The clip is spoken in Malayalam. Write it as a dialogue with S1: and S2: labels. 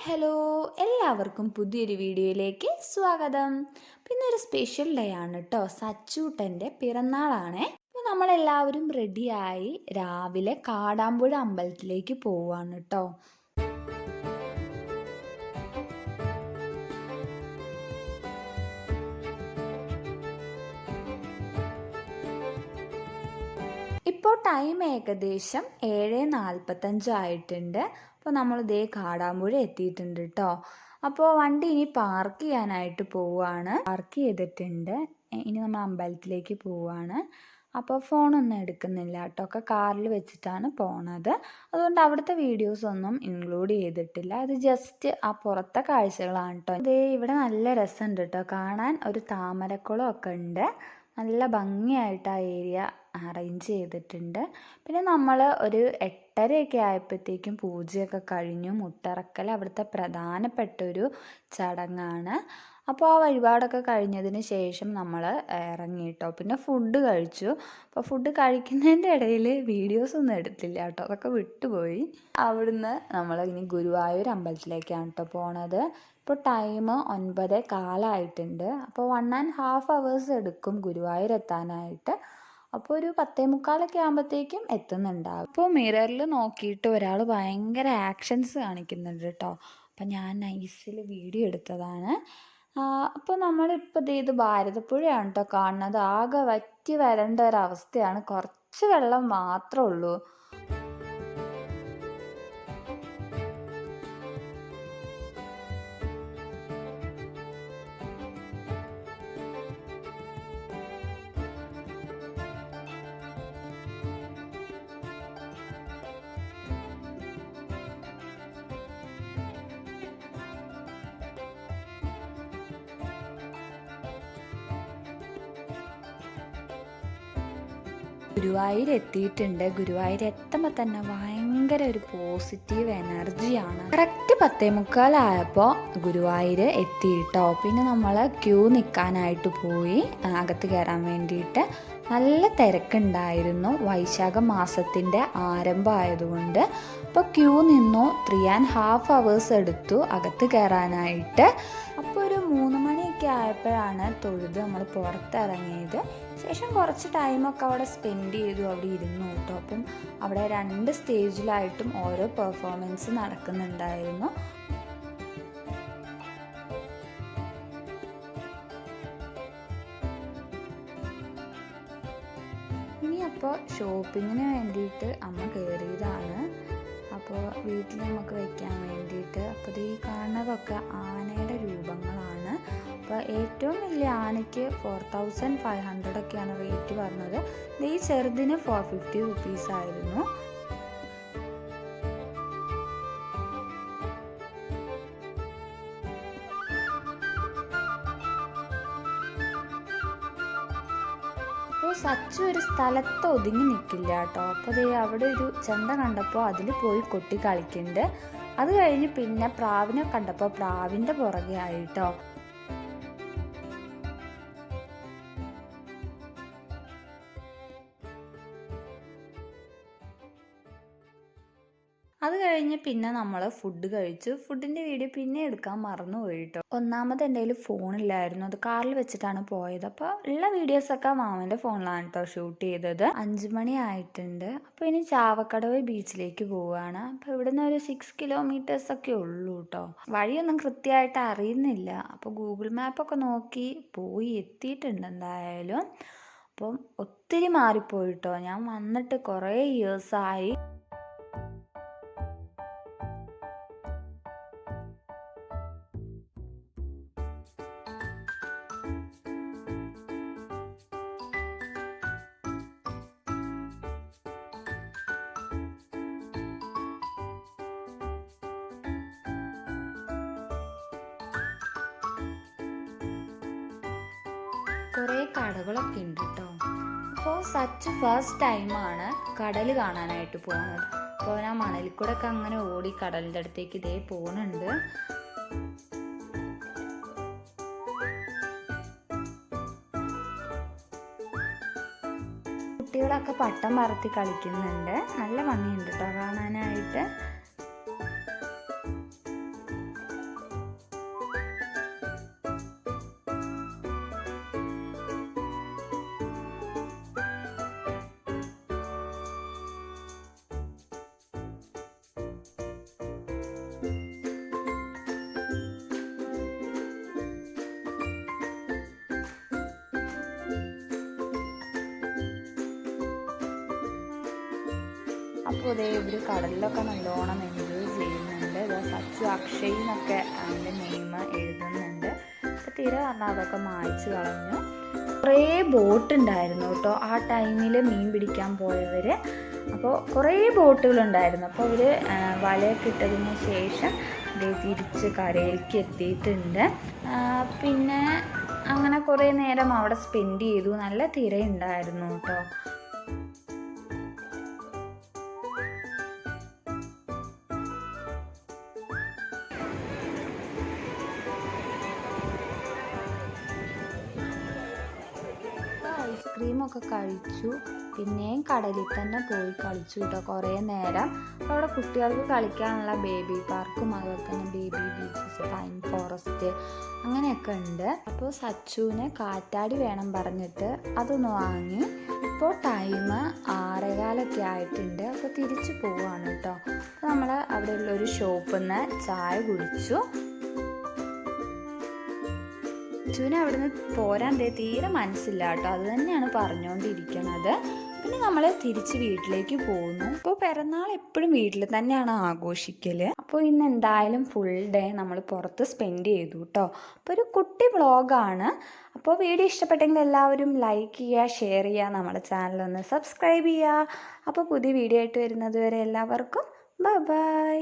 S1: ഹലോ എല്ലാവർക്കും പുതിയൊരു വീഡിയോയിലേക്ക് സ്വാഗതം. പിന്നെ ഒരു സ്പെഷ്യൽ ഡേ ആണ് കേട്ടോ സച്ചൂട്ടന്റെ പിറന്നാളാണേ. അപ്പോൾ നമ്മളെല്ലാവരും റെഡിയായി രാവിലെ കാടാമ്പുഴ അമ്പലത്തിലേക്ക് പോവുകയാണ് കേട്ടോ ഇപ്പോൾ ടൈം ഏകദേശം ഏഴ് നാൽപ്പത്തഞ്ച് ആയിട്ടുണ്ട്. അപ്പോൾ നമ്മൾ ഇതേ കാടാമ്പുഴ എത്തിയിട്ടുണ്ട് കേട്ടോ അപ്പോൾ വണ്ടി ഇനി പാർക്ക് ചെയ്യാനായിട്ട് പോവുകയാണ് പാർക്ക് ചെയ്തിട്ടുണ്ട്. ഇനി നമ്മൾ അമ്പലത്തിലേക്ക് പോവുകയാണ് അപ്പോൾ ഫോണൊന്നും എടുക്കുന്നില്ല കേട്ടോ ഒക്കെ കാറിൽ വെച്ചിട്ടാണ് പോണത്. അതുകൊണ്ട് അവിടുത്തെ വീഡിയോസ് ഒന്നും ഇൻക്ലൂഡ് ചെയ്തിട്ടില്ല. അത് ജസ്റ്റ് ആ പുറത്തെ കാഴ്ചകളാണ് കേട്ടോ ഇതേ ഇവിടെ നല്ല രസമുണ്ട് കേട്ടോ കാണാൻ ഒരു താമരക്കുളം ഒക്കെ ഉണ്ട്. നല്ല ഭംഗിയായിട്ട് ആ ഏരിയ അറേഞ്ച് ചെയ്തിട്ടുണ്ട്. പിന്നെ നമ്മൾ ഒരു എട്ടരയൊക്കെ ആയപ്പോഴത്തേക്കും പൂജയൊക്കെ കഴിഞ്ഞു. മുട്ടറക്കൽ അവിടുത്തെ പ്രധാനപ്പെട്ട ഒരു ചടങ്ങാണ്. അപ്പോൾ ആ വഴിപാടൊക്കെ കഴിഞ്ഞതിന് ശേഷം നമ്മൾ ഇറങ്ങി കേട്ടോ. പിന്നെ ഫുഡ് കഴിച്ചു. അപ്പോൾ ഫുഡ് കഴിക്കുന്നതിന്റെ ഇടയിൽ വീഡിയോസ് ഒന്നും എടുത്തില്ല കേട്ടോ. അതൊക്കെ വിട്ടുപോയി. അവിടുന്ന് നമ്മൾ ഇനി ഗുരുവായൂർ അമ്പലത്തിലേക്കാണ് കേട്ടോ പോണത്. ഇപ്പോൾ ടൈം ഒൻപത് കാലായിട്ടുണ്ട്. അപ്പോൾ വൺ ആൻഡ് ഹാഫ് അവേഴ്സ് എടുക്കും ഗുരുവായൂർ എത്താനായിട്ട്. അപ്പോൾ ഒരു പത്തേ മുക്കാലൊക്കെ ആകുമ്പോഴത്തേക്കും എത്തുന്നുണ്ടാവും. അപ്പോൾ മിററിൽ നോക്കിയിട്ട് ഒരാൾ ഭയങ്കര ആക്ഷൻസ് കാണിക്കുന്നുണ്ട് കേട്ടോ അപ്പം ഞാൻ നൈസിൽ വീഡിയോ എടുത്തതാണ്. അപ്പോൾ നമ്മളിപ്പോൾ ഇത് ഭാരതപ്പുഴയാണ് കേട്ടോ കാണുന്നത്. ആകെ വറ്റി വരേണ്ട ഒരവസ്ഥയാണ്. കുറച്ച് വെള്ളം മാത്രമേ ഉള്ളൂ. ഗുരുവായൂർ എത്തിയിട്ടുണ്ട് ഗുരുവായൂർ എത്തുമ്പോൾ തന്നെ ഭയങ്കര ഒരു പോസിറ്റീവ് എനർജിയാണ് കറക്റ്റ് പത്തേ മുക്കാലായപ്പോൾ ഗുരുവായൂർ എത്തിയിട്ടോ. പിന്നെ നമ്മൾ ക്യൂ നിൽക്കാനായിട്ട് പോയി അകത്ത് കയറാൻ വേണ്ടിയിട്ട് നല്ല തിരക്കുണ്ടായിരുന്നു. വൈശാഖ മാസത്തിന്റെ ആരംഭമായതുകൊണ്ട്. അപ്പോൾ ക്യൂ നിന്നു ത്രീ ആൻഡ് ഹാഫ് അവേഴ്സ് എടുത്തു അകത്ത് കയറാനായിട്ട് ആയപ്പോഴാണ് തൊഴുത് നമ്മൾ പുറത്തിറങ്ങിയത്. ശേഷം കുറച്ച് ടൈമൊക്കെ അവിടെ സ്പെൻഡ് ചെയ്തു അവിടെ ഇരുന്നു കേട്ടോ. അപ്പം അവിടെ രണ്ട് സ്റ്റേജിലായിട്ടും ഓരോ പെർഫോമൻസ് നടക്കുന്നുണ്ടായിരുന്നു. ഇനി അപ്പോൾ ഷോപ്പിങ്ങിന് വേണ്ടിയിട്ട് അമ്മ കയറിയതാണ് അപ്പോൾ വീട്ടിൽ നമുക്ക് വയ്ക്കാൻ വേണ്ടിയിട്ട്. അപ്പോൾ ഈ കാണുന്നതൊക്കെ ആനയുടെ രൂപങ്ങളാണ്. അപ്പോൾ ഏറ്റവും വലിയ ആനയ്ക്ക് ഫോർ തൗസൻഡ് ഫൈവ് ഹൺഡ്രഡ് ഒക്കെയാണ് റേറ്റ് പറഞ്ഞത്. ഈ ചെറുതിന് ഫോർ ഫിഫ്റ്റി റുപ്പീസ് ആയിരുന്നു. അപ്പോൾ സച്ചു ഒരു സ്ഥലത്ത് ഒതുങ്ങി നിൽക്കില്ല കേട്ടോ. അപ്പോൾ ദേ അവിടെ ഒരു ചെണ്ട കണ്ടപ്പോൾ അതിൽ പോയി കൊട്ടി കളിക്കുന്നുണ്ട്. അത് കഴിഞ്ഞ് പിന്നെ പ്രാവിനെ കണ്ടപ്പോൾ പ്രാവിന്റെ പുറകെ ആയിട്ടോ അത് കഴിഞ്ഞ് പിന്നെ നമ്മൾ ഫുഡ് കഴിച്ചു. ഫുഡിന്റെ വീഡിയോ പിന്നെ എടുക്കാൻ മറന്നുപോയി കേട്ടോ ഒന്നാമത് എന്റെ കയ്യിൽ ഫോണില്ലായിരുന്നു അത് കാറിൽ വെച്ചിട്ടാണ് പോയത്. അപ്പോൾ ഉള്ള വീഡിയോസൊക്കെ മാമന്റെ ഫോണിലാണ് കേട്ടോ ഷൂട്ട് ചെയ്തത്. അഞ്ച് മണി ആയിട്ടുണ്ട്. അപ്പോൾ ഇനി ചാവക്കടവ് ബീച്ചിലേക്ക് പോവുകയാണ് അപ്പോൾ ഇവിടുന്ന് ഒരു സിക്സ് കിലോമീറ്റേഴ്സ് ഒക്കെ ഉള്ളൂ കേട്ടോ വഴിയൊന്നും കൃത്യമായിട്ട് അറിയുന്നില്ല. അപ്പോൾ ഗൂഗിൾ മാപ്പൊക്കെ നോക്കി പോയി എത്തിയിട്ടുണ്ട് എന്തായാലും. അപ്പം ഒത്തിരി മാറിപ്പോയിട്ടോ ഞാൻ വന്നിട്ട് കുറേ ഇയേഴ്സായി കുറേ കടകളൊക്കെ ഉണ്ട് കേട്ടോ അപ്പോൾ സച്ച് ഫസ്റ്റ് ടൈമാണ് കടൽ കാണാനായിട്ട് പോകുന്നത് അപ്പോൾ ഞാൻ മണലിൽ കൂടെ ഒക്കെ അങ്ങനെ ഓടി കടലിന്റെ അടുത്തേക്ക് ഇതേ പോകുന്നുണ്ട് കുട്ടികളൊക്കെ പട്ടം പറത്തി കളിക്കുന്നുണ്ട്. നല്ല ഭംഗിയുണ്ട് കേട്ടോ കാണാനായിട്ട്. അപ്പോൾ ഇതേ ഇവർ കടലിലൊക്കെ നല്ലോണം എൻജോയ് ചെയ്യുന്നുണ്ട്. ഇത് സച്ചു അക്ഷയ് എന്നൊക്കെ അതിന്റെ നെയിം എഴുതുന്നുണ്ട്. അപ്പോൾ തിര പറഞ്ഞാൽ അതൊക്കെ മായ്ച്ചു കളഞ്ഞു. കുറേ ബോട്ട് ഉണ്ടായിരുന്നു കേട്ടോ. ആ ടൈമിൽ മീൻ പിടിക്കാൻ പോയവർ അപ്പോൾ കുറേ ബോട്ടുകളുണ്ടായിരുന്നു അപ്പോൾ അവർ വലയൊക്കെ ഇട്ടതിന് ശേഷം തിരിച്ച് കരയിലേക്ക് എത്തിയിട്ടുണ്ട്. പിന്നെ അങ്ങനെ കുറേ നേരം അവിടെ സ്പെൻഡ് ചെയ്തു. നല്ല തിരയുണ്ടായിരുന്നു കേട്ടോ. ഐസ്ക്രീമൊക്കെ കഴിച്ചു. പിന്നെയും കടലിൽ തന്നെ പോയി കളിച്ചു കേട്ടോ കുറേ നേരം. അവിടെ കുട്ടികൾക്ക് കളിക്കാനുള്ള ബേബി പാർക്കും അതുപോലെ തന്നെ ബേബി ബീച്ചസ് പൈൻ ഫോറസ്റ്റ് അങ്ങനെയൊക്കെ ഉണ്ട്. അപ്പോൾ സച്ചുവിന് കാറ്റാടി വേണം പറഞ്ഞിട്ട് അതൊന്ന് വാങ്ങി. ഇപ്പോൾ ടൈം ആറേകാലൊക്കെ ആയിട്ടുണ്ട്. അപ്പോൾ തിരിച്ചു പോവാണ് കേട്ടോ നമ്മൾ അവിടെയുള്ള ഒരു ഷോപ്പിൽ നിന്ന് ചായ കുടിച്ചു. ചുവിന് അവിടുന്ന് പോരാൻ തേ തീരെ മനസ്സില്ല കേട്ടോ. അത് തന്നെയാണ് പറഞ്ഞുകൊണ്ടിരിക്കണത് പിന്നെ നമ്മൾ തിരിച്ച് വീട്ടിലേക്ക് പോകുന്നു. ഇപ്പോൾ പിറന്നാൾ എപ്പോഴും വീട്ടിൽ തന്നെയാണ് ആഘോഷിക്കൽ അപ്പോൾ ഇന്ന് എന്തായാലും ഫുൾ ഡേ നമ്മൾ പുറത്ത് സ്പെൻഡ് ചെയ്തു കേട്ടോ. അപ്പോൾ ഒരു കുട്ടി വ്ളോഗാണ്. അപ്പോൾ വീഡിയോ ഇഷ്ടപ്പെട്ടെങ്കിൽ എല്ലാവരും ലൈക്ക് ചെയ്യുക ഷെയർ ചെയ്യുക നമ്മുടെ ചാനലൊന്ന് സബ്സ്ക്രൈബ് ചെയ്യുക. അപ്പോൾ പുതിയ വീഡിയോ ആയിട്ട് വരുന്നത് വരെ എല്ലാവർക്കും ബൈ ബൈ